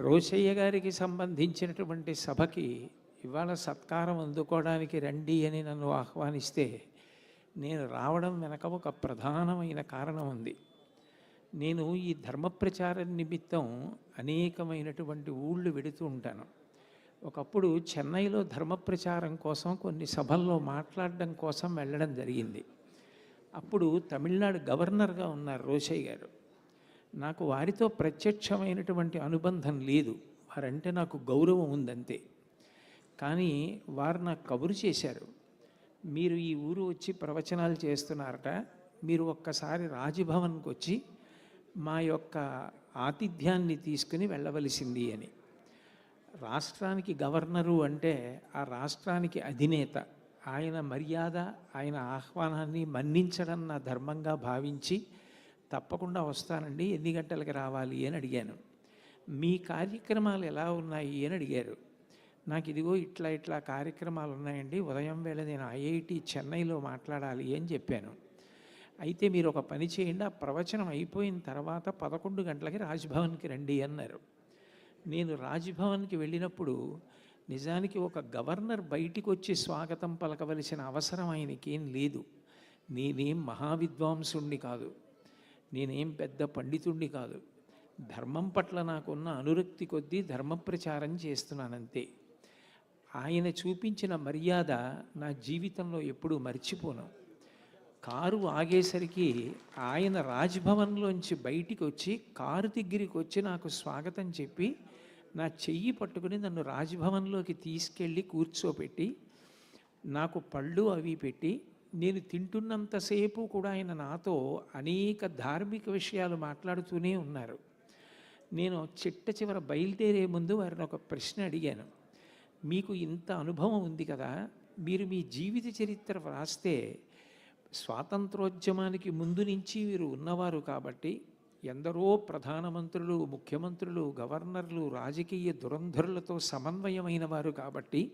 రోషయ్య గారికి సంబంధించినటువంటి సభకి ఇవాళ సత్కారం అందుకోవడానికి రండి అని నన్ను ఆహ్వానిస్తే నేను రావడం వెనక ఒక ప్రధానమైన కారణం ఉంది. నేను ఈ ధర్మ ప్రచారం నిమిత్తం అనేకమైనటువంటి ఊళ్ళు వెడుతూ ఉంటాను. ఒకప్పుడు చెన్నైలో ధర్మ ప్రచారం కోసం కొన్ని సభల్లో మాట్లాడడం కోసం వెళ్ళడం జరిగింది. అప్పుడు తమిళనాడు గవర్నర్గా ఉన్నారు రోషయ్య గారు. నాకు వారితో ప్రత్యక్షమైనటువంటి అనుబంధం లేదు. వారంటే నాకు గౌరవం ఉందంతే. కానీ వారు నాకు కబురు చేశారు. మీరు ఈ ఊరు వచ్చి ప్రవచనాలు చేస్తున్నారట. మీరు ఒక్కసారి రాజభవన్కి వచ్చి మా యొక్క ఆతిథ్యాన్ని తీసుకుని వెళ్ళవలసింది అని. రాష్ట్రానికి గవర్నరు అంటే ఆ రాష్ట్రానికి అధినేత. ఆయన మర్యాద ఆయన ఆహ్వానాన్ని మన్నించడం నా ధర్మంగా భావించి తప్పకుండా వస్తానండి. ఎన్ని గంటలకు రావాలి అని అడిగాను. మీ కార్యక్రమాలు ఎలా ఉన్నాయి అని అడిగారు. నాకు ఇదిగో ఇట్లా ఇట్లా కార్యక్రమాలు ఉన్నాయండి. ఉదయం వేళ నేను ఐఐటి చెన్నైలో మాట్లాడాలి అని చెప్పాను. అయితే మీరు ఒక పని చేయండి. ఆ ప్రవచనం అయిపోయిన తర్వాత పదకొండు గంటలకి రాజ్భవన్కి రండి అన్నారు. నేను రాజ్భవన్కి వెళ్ళినప్పుడు నిజానికి ఒక గవర్నర్ బయటికి వచ్చి స్వాగతం పలకవలసిన అవసరం ఆయనకేం లేదు. నేనేం మహావిద్వాంసుణ్ణి కాదు. నేనేం పెద్ద పండితుణ్ణి కాదు. ధర్మం పట్ల నాకున్న అనురక్తి కొద్దీ ధర్మ ప్రచారం చేస్తున్నానంతే. ఆయన చూపించిన మర్యాద నా జీవితంలో ఎప్పుడూ మర్చిపోను. కారు ఆగేసరికి ఆయన రాజ్భవన్లోంచి బయటికి వచ్చి కారు దగ్గరికి వచ్చి నాకు స్వాగతం చెప్పి నా చెయ్యి పట్టుకుని నన్ను రాజ్భవన్లోకి తీసుకెళ్ళి కూర్చోపెట్టి నాకు పళ్ళు అవి పెట్టి నేను తింటున్నంతసేపు కూడా ఆయన నాతో అనేక ధార్మిక విషయాలు మాట్లాడుతూనే ఉన్నారు. నేను చిట్ట చివర బయలుదేరే ముందు వారిని ఒక ప్రశ్న అడిగాను. మీకు ఇంత అనుభవం ఉంది కదా మీరు మీ జీవిత చరిత్ర వ్రాస్తే స్వాతంత్రోద్యమానికి ముందు నుంచి వీరు ఉన్నవారు కాబట్టి ఎందరో ప్రధానమంత్రులు ముఖ్యమంత్రులు గవర్నర్లు రాజకీయ దురంధరులతో సమన్వయమైన వారు కాబట్టి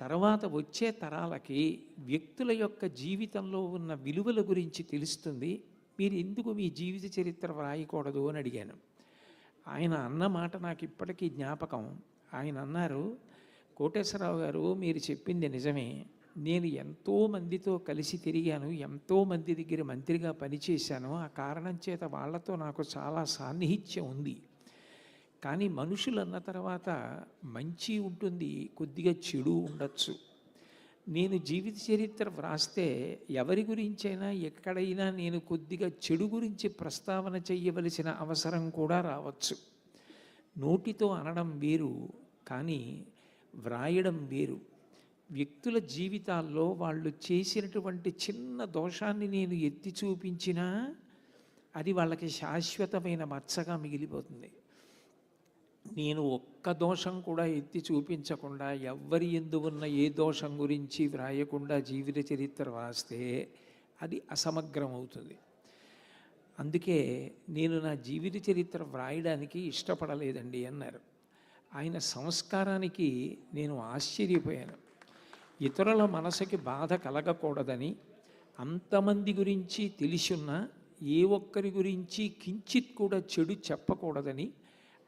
తర్వాత వచ్చే తరాలకి వ్యక్తుల యొక్క జీవితంలో ఉన్న విలువల గురించి తెలుస్తుంది. మీరు ఎందుకు మీ జీవిత చరిత్ర వ్రాయకూడదు అని అడిగాను. ఆయన అన్న మాట నాకు ఇప్పటికీ జ్ఞాపకం. ఆయన అన్నారు కోటేశ్వరరావు గారు మీరు చెప్పింది నిజమే. నేను ఎంతో మందితో కలిసి తిరిగాను ఎంతో మంది దగ్గర మంత్రిగా పనిచేశాను. ఆ కారణం చేత వాళ్ళతో నాకు చాలా సాన్నిహిత్యం ఉంది. కానీ మనుషులు అన్న తర్వాత మంచి ఉంటుంది కొద్దిగా చెడు ఉండొచ్చు. నేను జీవిత చరిత్ర వ్రాస్తే ఎవరి గురించైనా ఎక్కడైనా నేను కొద్దిగా చెడు గురించి ప్రస్తావన చేయవలసిన అవసరం కూడా రావచ్చు. నోటితో అనడం వేరు కానీ వ్రాయడం వేరు. వ్యక్తుల జీవితాల్లో వాళ్ళు చేసినటువంటి చిన్న దోషాన్ని నేను ఎత్తి చూపించినా అది వాళ్ళకి శాశ్వతమైన మచ్చగా మిగిలిపోతుంది. నేను ఒక్క దోషం కూడా ఎత్తి చూపించకుండా ఎవ్వరి ఎందు ఉన్న ఏ దోషం గురించి వ్రాయకుండా జీవిత చరిత్ర వ్రాస్తే అది అసమగ్రం అవుతుంది అందుకే నేను నా జీవిత చరిత్ర వ్రాయడానికి ఇష్టపడలేదండి అన్నారు. ఆయన సంస్కారానికి నేను ఆశ్చర్యపోయాను. ఇతరుల మనసుకి బాధ కలగకూడదని అంతమంది గురించి తెలిసున్న ఏ ఒక్కరి గురించి కించిత్ కూడా చెడు చెప్పకూడదని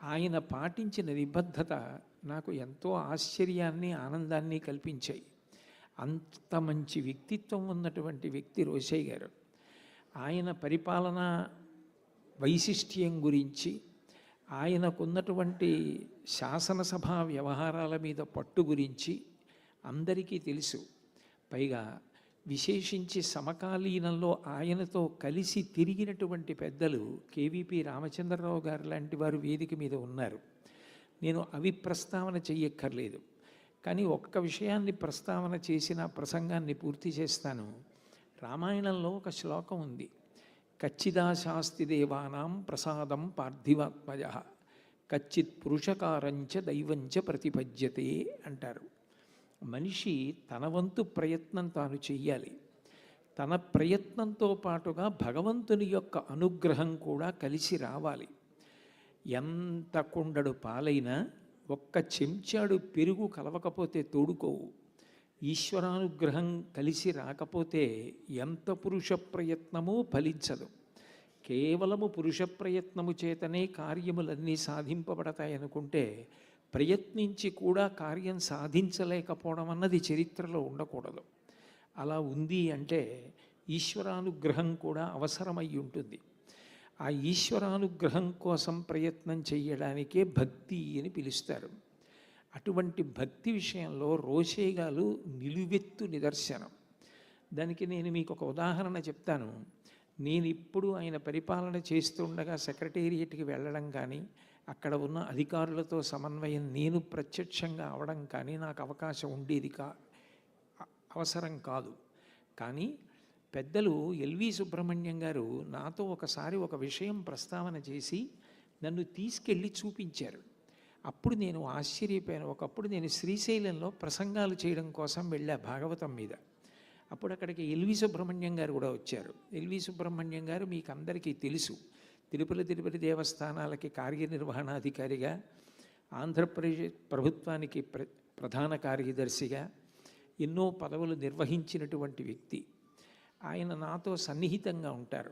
ఆయన పాటించిన నిబద్ధత నాకు ఎంతో ఆశ్చర్యాన్ని ఆనందాన్ని కల్పించాయి. అంత మంచి వ్యక్తిత్వం ఉన్నటువంటి వ్యక్తి రోషయ్య గారు. ఆయన పరిపాలన వైశిష్ట్యం గురించి ఆయనకున్నటువంటి శాసనసభ వ్యవహారాల మీద పట్టు గురించి అందరికీ తెలుసు. పైగా విశేషించి సమకాలీనంలో ఆయనతో కలిసి తిరిగినటువంటి పెద్దలు కేవీపీ రామచంద్రరావు గారు లాంటి వారు వేదిక మీద ఉన్నారు. నేను అవి ప్రస్తావన చెయ్యక్కర్లేదు. కానీ ఒక్క విషయాన్ని ప్రస్తావన చేసిన ప్రసంగాన్ని పూర్తి చేస్తాను. రామాయణంలో ఒక శ్లోకం ఉంది. కచ్చిదాశాస్తి దేవానాం ప్రసాదం పార్థివాత్మజ కచ్చిత్ పురుషకారంచ దైవంచ ప్రతిపద్యతే అంటారు. మనిషి తన వంతు ప్రయత్నం తాను చెయ్యాలి. తన ప్రయత్నంతో పాటుగా భగవంతుని యొక్క అనుగ్రహం కూడా కలిసి రావాలి. ఎంత కుండడు పాలైనా ఒక్క చెంచాడు పెరుగు కలవకపోతే తోడుకోవు. ఈశ్వరానుగ్రహం కలిసి రాకపోతే ఎంత పురుష ప్రయత్నమూ ఫలించదు. కేవలము పురుష ప్రయత్నము చేతనే కార్యములన్నీ సాధింపబడతాయనుకుంటే ప్రయత్నించి కూడా కార్యం సాధించలేకపోవడం అన్నది చరిత్రలో ఉండకూడదు. అలా ఉంది అంటే ఈశ్వరానుగ్రహం కూడా అవసరమై ఉంటుంది. ఆ ఈశ్వరానుగ్రహం కోసం ప్రయత్నం చేయడానికే భక్తి అని పిలుస్తారు. అటువంటి భక్తి విషయంలో రోషేగాలు నిలువెత్తు నిదర్శనం. దానికి నేను మీకు ఒక ఉదాహరణ చెప్తాను. నేను ఇప్పుడు ఆయన పరిపాలన చేస్తుండగా సెక్రటేరియట్కి వెళ్ళడం కానీ అక్కడ ఉన్న అధికారులతో సమన్వయం నేను ప్రత్యక్షంగా అవడం కానీ నాకు అవకాశం ఉండేది కా అవసరం కాదు. కానీ పెద్దలు ఎల్వి సుబ్రహ్మణ్యం గారు నాతో ఒకసారి ఒక విషయం ప్రస్తావన చేసి నన్ను తీసుకెళ్ళి చూపించారు. అప్పుడు నేను ఆశ్చర్యపోయాను. ఒకప్పుడు నేను శ్రీశైలంలో ప్రసంగాలు చేయడం కోసం వెళ్ళా భాగవతం మీద. అప్పుడు అక్కడికి ఎల్వి సుబ్రహ్మణ్యం గారు కూడా వచ్చారు. ఎల్వి సుబ్రహ్మణ్యం గారు మీకు అందరికీ తెలుసు. తిరుపతి తిరుపతి దేవస్థానాలకి కార్యనిర్వహణాధికారిగా ఆంధ్రప్రదేశ్ ప్రభుత్వానికి ప్ర ప్రధాన కార్యదర్శిగా ఎన్నో పదవులు నిర్వహించినటువంటి వ్యక్తి. ఆయన నాతో సన్నిహితంగా ఉంటారు.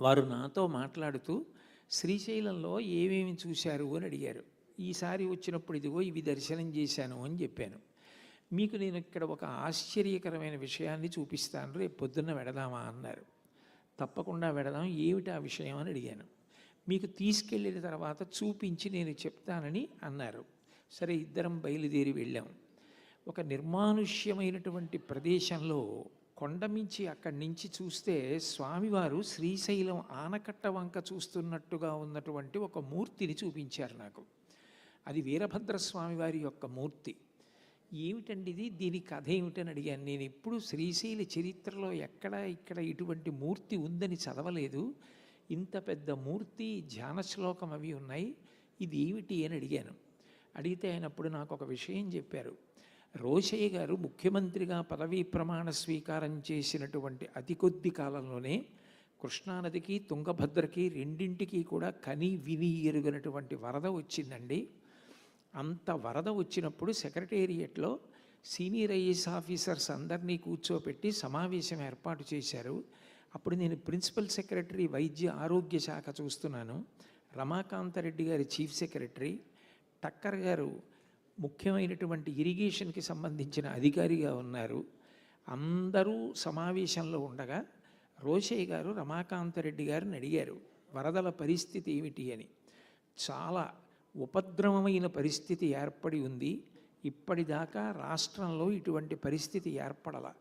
వారు నాతో మాట్లాడుతూ శ్రీశైలంలో ఏమేమి చూశారు అని అడిగారు. ఈసారి వచ్చినప్పుడు ఇదిగో ఇవి దర్శనం చేశాను అని చెప్పాను. మీకు నేను ఇక్కడ ఒక ఆశ్చర్యకరమైన విషయాన్ని చూపిస్తాను. రేపు పొద్దున్న వెడదామా అన్నారు. తప్పకుండా వెడదాం ఏమిటి ఆ విషయం అని అడిగాను. మీకు తీసుకెళ్ళిన తర్వాత చూపించి నేను చెప్తానని అన్నారు. సరే ఇద్దరం బయలుదేరి వెళ్ళాం. ఒక నిర్మానుష్యమైనటువంటి ప్రదేశంలో కొండమించి అక్కడి నుంచి చూస్తే స్వామివారు శ్రీశైలం ఆనకట్ట వంక చూస్తున్నట్టుగా ఉన్నటువంటి ఒక మూర్తిని చూపించారు నాకు. అది వీరభద్రస్వామివారి యొక్క మూర్తి. ఏమిటండి ఇది దీని కథ ఏమిటని అడిగాను. నేను ఎప్పుడు శ్రీశైల చరిత్రలో ఎక్కడ ఇక్కడ ఇటువంటి మూర్తి ఉందని చదవలేదు. ఇంత పెద్ద మూర్తి ధ్యాన శ్లోకం అవి ఉన్నాయి. ఇది ఏమిటి అని అడిగాను. అడిగితే ఆయన అప్పుడు నాకు ఒక విషయం చెప్పారు. రోషయ్య గారు ముఖ్యమంత్రిగా పదవీ ప్రమాణ స్వీకారం చేసినటువంటి అతి కొద్ది కాలంలోనే కృష్ణానదికి తుంగభద్రకి రెండింటికి కూడా కని విని ఎరుగనటువంటి వరద వచ్చిందండి. అంత వరద వచ్చినప్పుడు సెక్రటేరియట్లో సీనియర్ ఐఏఎస్ ఆఫీసర్స్ అందరినీ కూర్చోపెట్టి సమావేశం ఏర్పాటు చేశారు. అప్పుడు నేను ప్రిన్సిపల్ సెక్రటరీ వైద్య ఆరోగ్య శాఖ చూస్తున్నాను. రమాకాంతరెడ్డి గారి చీఫ్ సెక్రటరీ టక్కర్ గారు ముఖ్యమైనటువంటి ఇరిగేషన్కి సంబంధించిన అధికారిగా ఉన్నారు. అందరూ సమావేశంలో ఉండగా రోషయ్య గారు రమాకాంతరెడ్డి గారిని అడిగారు వరదల పరిస్థితి ఏమిటి? అని. చాలా ఉపద్రవమైన పరిస్థితి ఏర్పడి ఉంది. ఇప్పటిదాకా రాష్ట్రంలో ఇటువంటి పరిస్థితి ఏర్పడల.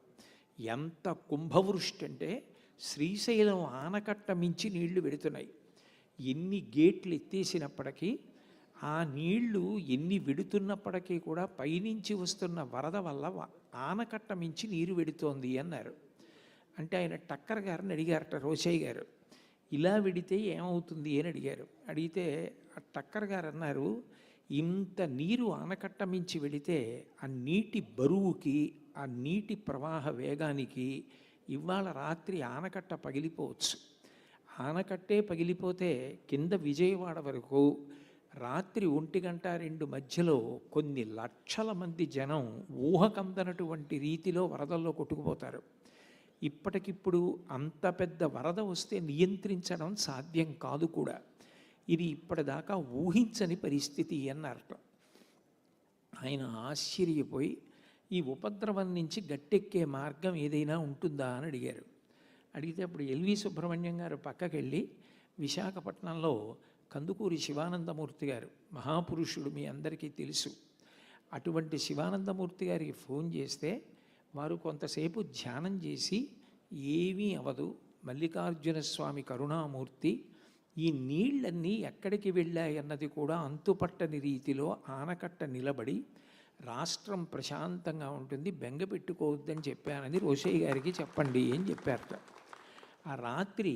ఎంత కుంభవృష్టి అంటే శ్రీశైలం ఆనకట్ట మించి నీళ్ళు వెడుతున్నాయి. ఎన్ని గేట్లు ఎత్తేసినప్పటికీ ఆ నీళ్ళు ఎన్ని వెడుతున్నప్పటికీ కూడా పైనుంచి వస్తున్న వరద వల్ల ఆనకట్ట మించి నీరు వెడుతోంది అన్నారు. అంటే ఆయన టక్కర్ గారిని అడిగారట రోషయ్య గారు. ఇలా వెడితే ఏమవుతుంది అని అడిగారు. అడిగితే ఆ టక్కర్ గారు అన్నారు ఇంత నీరు ఆనకట్ట మించి వెడితే ఆ నీటి బరువుకి ఆ నీటి ప్రవాహ వేగానికి ఇవాళ రాత్రి ఆనకట్ట పగిలిపోవచ్చు. ఆనకట్టే పగిలిపోతే కింద విజయవాడ వరకు రాత్రి ఒంటి గంట రెండు మధ్యలో కొన్ని లక్షల మంది జనం ఊహకందనటువంటి రీతిలో వరదల్లో కొట్టుకుపోతారు. ఇప్పటికిప్పుడు అంత పెద్ద వరద వస్తే నియంత్రించడం సాధ్యం కాదు కూడా. ఇది ఇప్పటిదాకా ఊహించని పరిస్థితి అన్నర్థం ఆయన ఆశ్చర్యపోయి ఈ ఉపద్రవం నుంచి గట్టెక్కే మార్గం ఏదైనా ఉంటుందా? అని అడిగారు. అడిగితే అప్పుడు ఎల్వి సుబ్రహ్మణ్యం గారు పక్కకి వెళ్ళి విశాఖపట్నంలో కందుకూరి శివానందమూర్తి గారు మహాపురుషుడు మీ అందరికీ తెలుసు. అటువంటి శివానందమూర్తి గారికి ఫోన్ చేస్తే వారు కొంతసేపు ధ్యానం చేసి ఏమీ అవదు. మల్లికార్జున స్వామి కరుణామూర్తి ఈ నీళ్ళన్నీ ఎక్కడికి వెళ్ళాయన్నది కూడా అంతుపట్టని రీతిలో ఆనకట్ట నిలబడి రాష్ట్రం ప్రశాంతంగా ఉంటుంది. బెంగ పెట్టుకోవద్దని చెప్పానని రోషయ్య గారికి చెప్పండి అని చెప్పారట. ఆ రాత్రి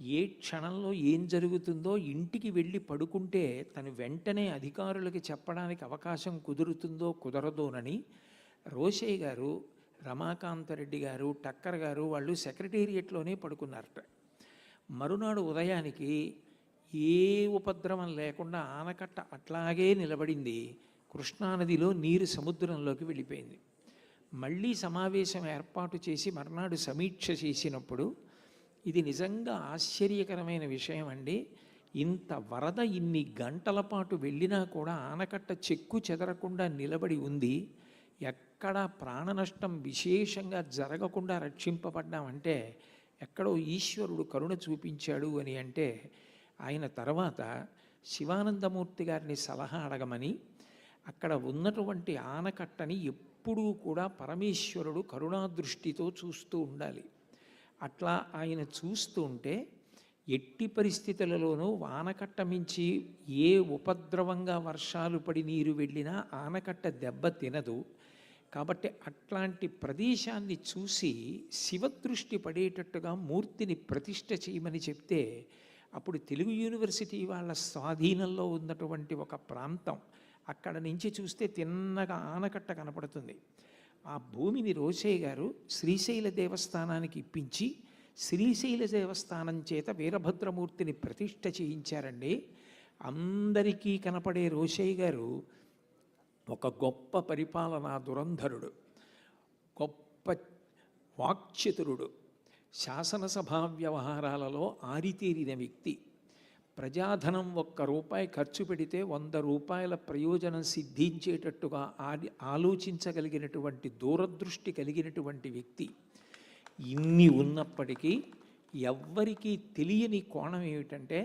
ఏ క్షణంలో ఏం జరుగుతుందో ఇంటికి వెళ్ళి పడుకుంటే తను వెంటనే అధికారులకి చెప్పడానికి అవకాశం కుదురుతుందో కుదరదోనని రోషయ్య గారు రమాకాంతరెడ్డి గారు టక్కర్ గారు వాళ్ళు సెక్రటేరియట్లోనే పడుకున్నారట. మరునాడు ఉదయానికి ఏ ఉపద్రవం లేకుండా ఆనకట్ట అట్లాగే నిలబడింది. కృష్ణానదిలో నీరు సముద్రంలోకి వెళ్ళిపోయింది. మళ్ళీ సమావేశం ఏర్పాటు చేసి మర్నాడు సమీక్ష చేసినప్పుడు ఇది నిజంగా ఆశ్చర్యకరమైన విషయం అండి. ఇంత వరద ఇన్ని గంటల పాటు వెళ్ళినా కూడా ఆనకట్ట చెక్కు చెదరకుండా నిలబడి ఉంది. ఎక్కడ ప్రాణ నష్టం విశేషంగా జరగకుండా రక్షింపబడ్డామంటే ఎక్కడో ఈశ్వరుడు కరుణ చూపించాడు అని అంటే ఆయన తర్వాత శివానందమూర్తి గారిని సలహా అడగమని అక్కడ ఉన్నటువంటి ఆనకట్టని ఎప్పుడూ కూడా పరమేశ్వరుడు కరుణాదృష్టితో చూస్తూ ఉండాలి. అట్లా ఆయన చూస్తూ ఉంటే ఎట్టి పరిస్థితులలోనూ ఆనకట్ట మించి ఏ ఉపద్రవంగా వర్షాలు పడి నీరు వెళ్ళినా ఆనకట్ట దెబ్బ తినదు. కాబట్టి అట్లాంటి ప్రదేశాన్ని చూసి శివదృష్టి పడేటట్టుగా మూర్తిని ప్రతిష్ఠ చేయమని చెప్తే అప్పుడు తెలుగు యూనివర్సిటీ వాళ్ళ స్వాధీనంలో ఉన్నటువంటి ఒక ప్రాంతం అక్కడ నుంచి చూస్తే తిన్నగా ఆనకట్ట కనపడుతుంది. ఆ భూమిని రోషయ్య గారు శ్రీశైల దేవస్థానానికి ఇప్పించి శ్రీశైల దేవస్థానం చేత వీరభద్రమూర్తిని ప్రతిష్ఠ చేయించారండి. అందరికీ కనపడే రోషయ్య గారు ఒక గొప్ప పరిపాలనా దురంధరుడు గొప్ప వాక్చతురుడు శాసనసభా వ్యవహారాలలో ఆరితేరిన వ్యక్తి. ప్రజాధనం ఒక్క రూపాయి ఖర్చు పెడితే వంద రూపాయల ప్రయోజనం సిద్ధించేటట్టుగా ఆది ఆలోచించగలిగినటువంటి దూరదృష్టి కలిగినటువంటి వ్యక్తి. ఇన్ని ఉన్నప్పటికీ ఎవ్వరికీ తెలియని కోణం ఏమిటంటే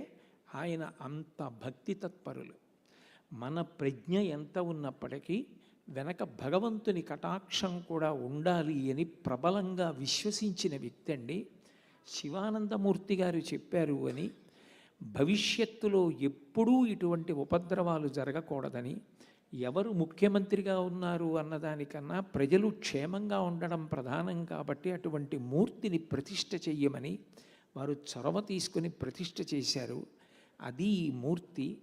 ఆయన అంత భక్తి తత్పరులు మన ప్రజ్ఞ ఎంత ఉన్నప్పటికీ వెనక భగవంతుని కటాక్షం కూడా ఉండాలి అని ప్రబలంగా విశ్వసించిన వ్యక్తి అండి. శివానందమూర్తి గారు చెప్పారు అని భవిష్యత్తులో ఎప్పుడూ ఇటువంటి ఉపద్రవాలు జరగకూడదని ఎవరు ముఖ్యమంత్రిగా ఉన్నారు అన్నదానికన్నా ప్రజలు క్షేమంగా ఉండడం ప్రధానం కాబట్టి అటువంటి మూర్తిని ప్రతిష్ఠ చెయ్యమని వారు చొరవ తీసుకుని ప్రతిష్ఠ చేశారు. అది ఈ మూర్తి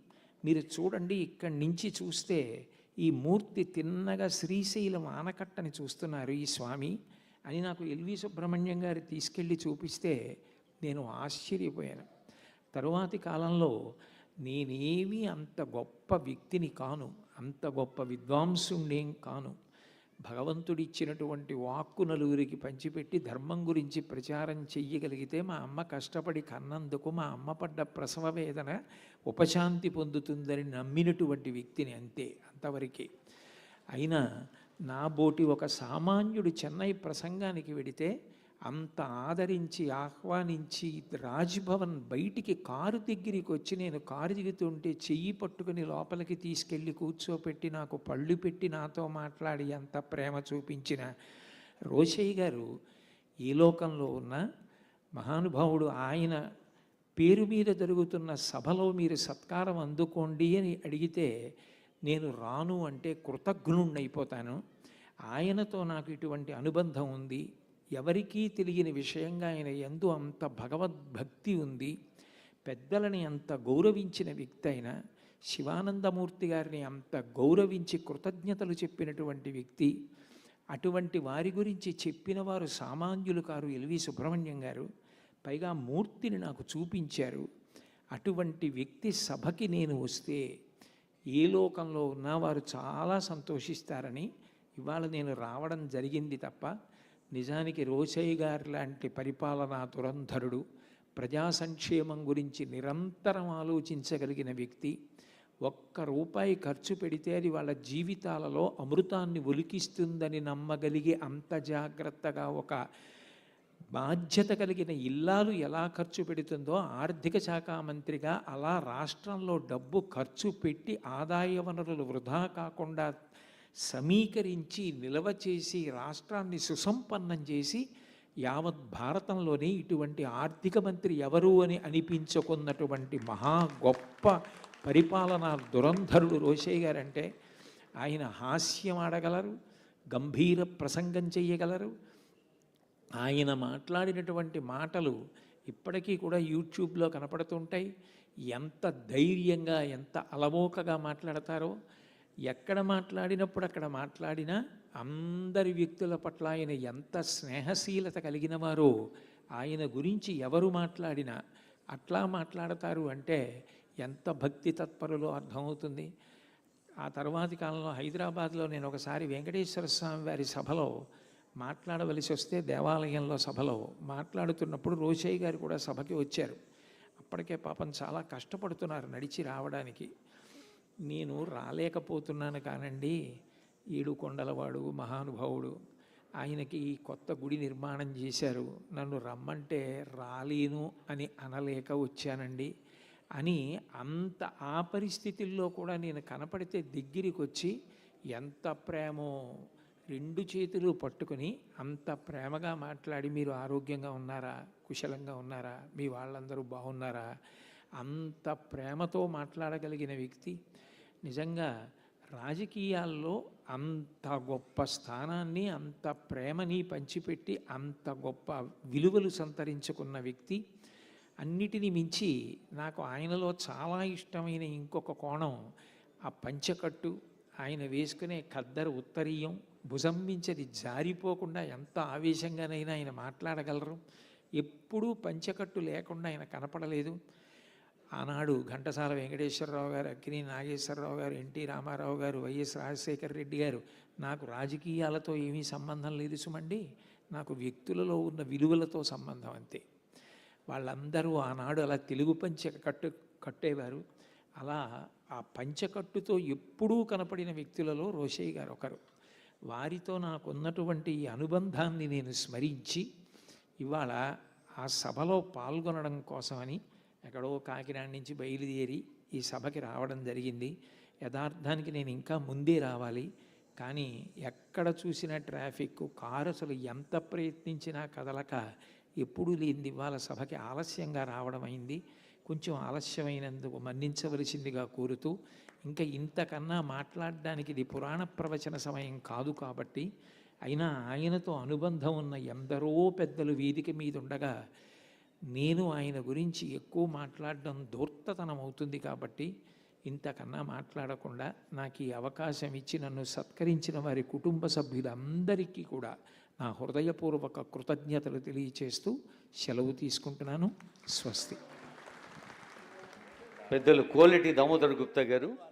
మీరు చూడండి ఇక్కడి నుంచి చూస్తే ఈ మూర్తి తిన్నగా శ్రీశైలం ఆనకట్టని చూస్తున్నారు ఈ స్వామి అని నాకు ఎల్వి సుబ్రహ్మణ్యం గారు తీసుకెళ్ళి చూపిస్తే నేను ఆశ్చర్యపోయాను. తరువాతి కాలంలో నేనేమీ అంత గొప్ప వ్యక్తిని కాను అంత గొప్ప విద్వాంసుండేం కాను. భగవంతుడిచ్చినటువంటి వాక్కు నలుగురికి పంచిపెట్టి ధర్మం గురించి ప్రచారం చెయ్యగలిగితే మా అమ్మ కష్టపడి కన్నందుకు మా అమ్మ పడ్డ ప్రసవ వేదన ఉపశాంతి పొందుతుందని నమ్మినటువంటి వ్యక్తిని అంతే అంతవరకే. అయినా నా బోటి ఒక సామాన్యుడు చెన్నై ప్రసంగానికి వెడితే అంత ఆదరించి ఆహ్వానించి రాజ్భవన్ బయటికి కారు దగ్గరికి వచ్చి నేను కారు దిగుతుంటే చెయ్యి పట్టుకుని లోపలికి తీసుకెళ్ళి కూర్చోపెట్టి నాకు పళ్ళు పెట్టి నాతో మాట్లాడి అంత ప్రేమ చూపించిన రోషయ్య గారు ఈ లోకంలో ఉన్న మహానుభావుడు. ఆయన పేరు మీద జరుగుతున్న సభలో మీరు సత్కారం అందుకోండి అని అడిగితే నేను రాను అంటే కృతజ్ఞుణ్ణైపోతాను. ఆయనతో నాకు ఇటువంటి అనుబంధం ఉంది. ఎవరికీ తెలియని విషయంగా ఆయన ఎందు అంత భగవద్భక్తి ఉంది. పెద్దలని అంత గౌరవించిన వ్యక్తి అయిన శివానందమూర్తి గారిని అంత గౌరవించి కృతజ్ఞతలు చెప్పినటువంటి వ్యక్తి. అటువంటి వారి గురించి చెప్పిన వారు సామాన్యులు కారు ఎల్వి సుబ్రహ్మణ్యం గారు. పైగా మూర్తిని నాకు చూపించారు. అటువంటి వ్యక్తి సభకి నేను వస్తే ఏ లోకంలో ఉన్నా వారు చాలా సంతోషిస్తారని ఇవాళ నేను రావడం జరిగింది తప్ప నిజానికి రోషయ్య గారి లాంటి పరిపాలనా దురంధరుడు ప్రజా సంక్షేమం గురించి నిరంతరం ఆలోచించగలిగిన వ్యక్తి ఒక్క రూపాయి ఖర్చు పెడితే అది వాళ్ళ జీవితాలలో అమృతాన్ని ఒలికిస్తుందని నమ్మగలిగే అంత జాగ్రత్తగా ఒక బాధ్యత కలిగిన ఇల్లాలు ఎలా ఖర్చు పెడుతుందో ఆర్థిక శాఖ మంత్రిగా అలా రాష్ట్రంలో డబ్బు ఖర్చు పెట్టి ఆదాయ వనరులు వృధా కాకుండా సమీకరించి నిల్వ చేసి రాష్ట్రాన్ని సుసంపన్నం చేసి యావత్ భారతంలోనే ఇటువంటి ఆర్థిక మంత్రి ఎవరు అని అనిపించుకున్నటువంటి మహా గొప్ప పరిపాలనా దురంధరుడు రోషయ్య గారంటే ఆయన హాస్యం ఆడగలరు గంభీర ప్రసంగం చేయగలరు ఆయన మాట్లాడినటువంటి మాటలు ఇప్పటికీ కూడా యూట్యూబ్లో కనపడుతుంటాయి. ఎంత ధైర్యంగా ఎంత అలవోకగా మాట్లాడతారో ఎక్కడ మాట్లాడినప్పుడు అక్కడ మాట్లాడినా అందరి వ్యక్తుల పట్ల ఆయన ఎంత స్నేహశీలత కలిగిన వారో ఆయన గురించి ఎవరు మాట్లాడినా అట్లా మాట్లాడతారు అంటే ఎంత భక్తి తత్పరులో అర్థమవుతుంది. ఆ తర్వాతి కాలంలో హైదరాబాద్లో నేను ఒకసారి వెంకటేశ్వర స్వామి వారి సభలో మాట్లాడవలసి వస్తే దేవాలయంలో సభలో మాట్లాడుతున్నప్పుడు రోషయ్య గారు కూడా సభకి వచ్చారు. అప్పటికే పాపం చాలా కష్టపడుతున్నారు నడిచి రావడానికి. నేను రాలేకపోతున్నాను కానండి. ఏడుకొండలవాడు మహానుభావుడు. ఆయనకి ఈ కొత్త గుడి నిర్మాణం చేశారు. నన్ను రమ్మంటే రాలేను అని అనలేక వచ్చానండి. అని అంత ఆ పరిస్థితుల్లో కూడా నేను కనపడితే దగ్గరికి వచ్చి ఎంత ప్రేమో రెండు చేతులు పట్టుకుని అంత ప్రేమగా మాట్లాడి మీరు ఆరోగ్యంగా ఉన్నారా? కుశలంగా ఉన్నారా? మీ వాళ్ళందరూ బాగున్నారా? అంత ప్రేమతో మాట్లాడగలిగిన వ్యక్తి నిజంగా రాజకీయాల్లో అంత గొప్ప స్థానాన్ని అంత ప్రేమని పంచిపెట్టి అంత గొప్ప విలువలు సంతరించుకున్న వ్యక్తి అన్నిటినీ మించి నాకు ఆయనలో చాలా ఇష్టమైన ఇంకొక కోణం ఆ పంచకట్టు ఆయన వేసుకునే ఖద్దరు ఉత్తరీయం భుజం మించది జారిపోకుండా ఎంత ఆవేశంగానైనా ఆయన మాట్లాడగలరు. ఎప్పుడూ పంచకట్టు లేకుండా ఆయన కనపడలేదు. ఆనాడు ఘంటసాల వెంకటేశ్వరరావు గారు అక్కిని నాగేశ్వరరావు గారు ఎన్టీ రామారావు గారు వైఎస్ రాజశేఖర రెడ్డి గారు నాకు రాజకీయాలతో ఏమీ సంబంధం లేదు సుమండి. నాకు వ్యక్తులలో ఉన్న విలువలతో సంబంధం అంతే. వాళ్ళందరూ ఆనాడు అలా తెలుగు పంచ కట్టు కట్టేవారు. అలా ఆ పంచకట్టుతో ఎప్పుడూ కనపడిన వ్యక్తులలో రోషయ్య గారు ఒకరు. వారితో నాకున్నటువంటి ఈ అనుబంధాన్ని నేను స్మరించి ఇవాళ ఆ సభలో పాల్గొనడం కోసమని ఎక్కడో కాకినాడ నుంచి బయలుదేరి ఈ సభకి రావడం జరిగింది. యథార్థానికి నేను ఇంకా ముందే రావాలి. కానీ ఎక్కడ చూసిన ట్రాఫిక్ కారు అసలు ఎంత ప్రయత్నించినా కదలక ఎప్పుడూ లేనిది ఇవాళ సభకి ఆలస్యంగా రావడం అయింది. కొంచెం ఆలస్యమైనందుకు మన్నించవలసిందిగా కోరుతూ ఇంకా ఇంతకన్నా మాట్లాడడానికి ఇది పురాణ ప్రవచన సమయం కాదు కాబట్టి అయినా ఆయనతో అనుబంధం ఉన్న ఎందరో పెద్దలు వేదిక మీద ఉండగా నేను ఆయన గురించి ఎక్కువ మాట్లాడడం దూర్తతనం అవుతుంది కాబట్టి ఇంతకన్నా మాట్లాడకుండా నాకు ఈ అవకాశం ఇచ్చి నన్ను సత్కరించిన వారి కుటుంబ సభ్యులందరికీ కూడా నా హృదయపూర్వక కృతజ్ఞతలు తెలియచేస్తూ సెలవు తీసుకుంటున్నాను. స్వస్తి. పెద్దలు కోలెటి దామోదర్ గుప్తా గారు